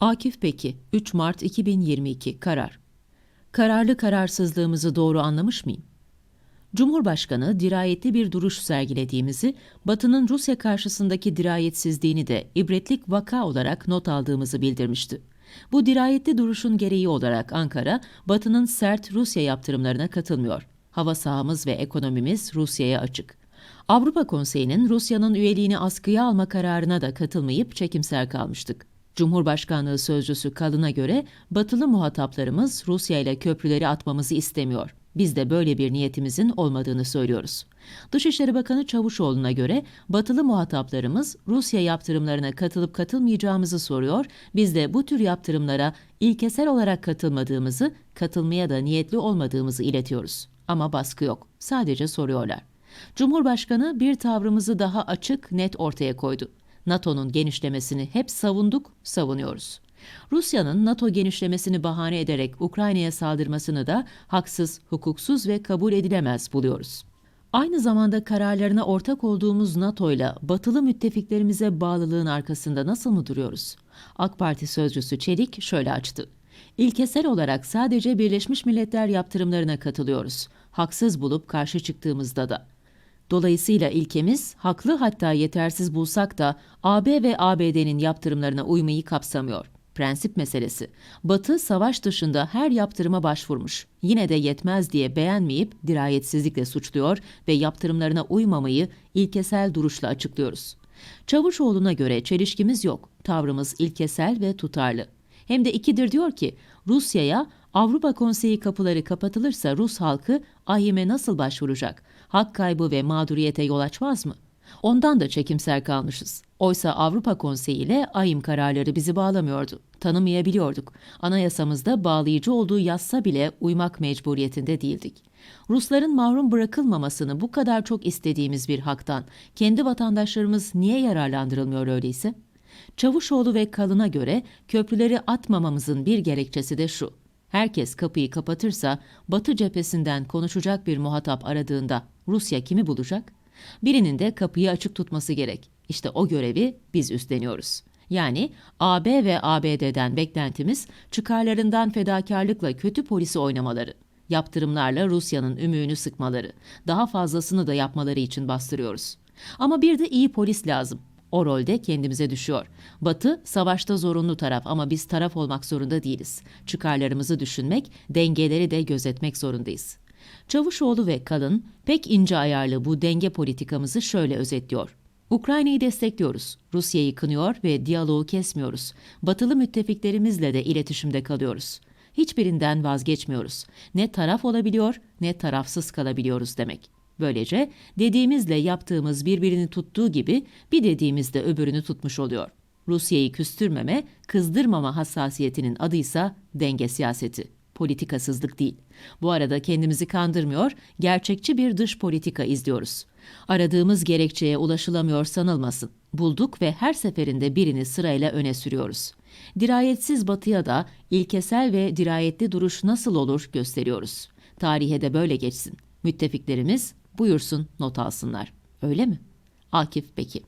Akif Peki, 3 Mart 2022 Karar. Kararlı kararsızlığımızı doğru anlamış mıyım? Cumhurbaşkanı dirayetli bir duruş sergilediğimizi, Batı'nın Rusya karşısındaki dirayetsizliğini de ibretlik vaka olarak not aldığımızı bildirmişti. Bu dirayetli duruşun gereği olarak Ankara, Batı'nın sert Rusya yaptırımlarına katılmıyor. Hava sahamız ve ekonomimiz Rusya'ya açık. Avrupa Konseyi'nin Rusya'nın üyeliğini askıya alma kararına da katılmayıp çekimser kalmıştık. Cumhurbaşkanlığı sözcüsü Kalın'a göre batılı muhataplarımız Rusya ile köprüleri atmamızı istemiyor. Biz de böyle bir niyetimizin olmadığını söylüyoruz. Dışişleri Bakanı Çavuşoğlu'na göre batılı muhataplarımız Rusya yaptırımlarına katılıp katılmayacağımızı soruyor. Biz de bu tür yaptırımlara ilkesel olarak katılmadığımızı, katılmaya da niyetli olmadığımızı iletiyoruz. Ama baskı yok. Sadece soruyorlar. Cumhurbaşkanı bir tavrımızı daha açık, net ortaya koydu. NATO'nun genişlemesini hep savunduk, savunuyoruz. Rusya'nın NATO genişlemesini bahane ederek Ukrayna'ya saldırmasını da haksız, hukuksuz ve kabul edilemez buluyoruz. Aynı zamanda kararlarına ortak olduğumuz NATO ile batılı müttefiklerimize bağlılığın arkasında nasıl mı duruyoruz? AK Parti sözcüsü Çelik şöyle açtı. İlkesel olarak sadece Birleşmiş Milletler yaptırımlarına katılıyoruz. Haksız bulup karşı çıktığımızda da. Dolayısıyla ilkemiz haklı hatta yetersiz bulsak da AB ve ABD'nin yaptırımlarına uymayı kapsamıyor. Prensip meselesi. Batı savaş dışında her yaptırıma başvurmuş. Yine de yetmez diye beğenmeyip dirayetsizlikle suçluyor ve yaptırımlarına uymamayı ilkesel duruşla açıklıyoruz. Çavuşoğlu'na göre çelişkimiz yok. Tavrımız ilkesel ve tutarlı. Hem de ikidir diyor ki Rusya'ya Avrupa Konseyi kapıları kapatılırsa Rus halkı AYİM'e nasıl başvuracak? Hak kaybı ve mağduriyete yol açmaz mı? Ondan da çekimser kalmışız. Oysa Avrupa Konseyi ile AYİM kararları bizi bağlamıyordu. Tanımayabiliyorduk. Anayasamızda bağlayıcı olduğu yazsa bile uymak mecburiyetinde değildik. Rusların mahrum bırakılmamasını bu kadar çok istediğimiz bir haktan kendi vatandaşlarımız niye yararlandırılmıyor öyleyse? Çavuşoğlu ve Kalın'a göre köprüleri atmamamızın bir gerekçesi de şu. Herkes kapıyı kapatırsa Batı cephesinden konuşacak bir muhatap aradığında Rusya kimi bulacak? Birinin de kapıyı açık tutması gerek. İşte o görevi biz üstleniyoruz. Yani AB ve ABD'den beklentimiz çıkarlarından fedakarlıkla kötü polisi oynamaları, yaptırımlarla Rusya'nın ümüğünü sıkmaları, daha fazlasını da yapmaları için bastırıyoruz. Ama bir de iyi polis lazım. O rolde kendimize düşüyor. Batı savaşta zorunlu taraf ama biz taraf olmak zorunda değiliz. Çıkarlarımızı düşünmek, dengeleri de gözetmek zorundayız. Çavuşoğlu ve Kalın pek ince ayarlı bu denge politikamızı şöyle özetliyor. Ukrayna'yı destekliyoruz. Rusya'yı kınıyor ve diyaloğu kesmiyoruz. Batılı müttefiklerimizle de iletişimde kalıyoruz. Hiçbirinden vazgeçmiyoruz. Ne taraf olabiliyor ne tarafsız kalabiliyoruz demek. Böylece dediğimizle yaptığımız birbirini tuttuğu gibi bir dediğimizde öbürünü tutmuş oluyor. Rusya'yı küstürmeme, kızdırmama hassasiyetinin adıysa denge siyaseti. Politikasızlık değil. Bu arada kendimizi kandırmıyor, gerçekçi bir dış politika izliyoruz. Aradığımız gerekçeye ulaşılamıyor sanılmasın. Bulduk ve her seferinde birini sırayla öne sürüyoruz. Dirayetsiz batıya da ilkesel ve dirayetli duruş nasıl olur gösteriyoruz. Tarihe de böyle geçsin. Müttefiklerimiz buyursun not alsınlar. Öyle mi? Akif Beki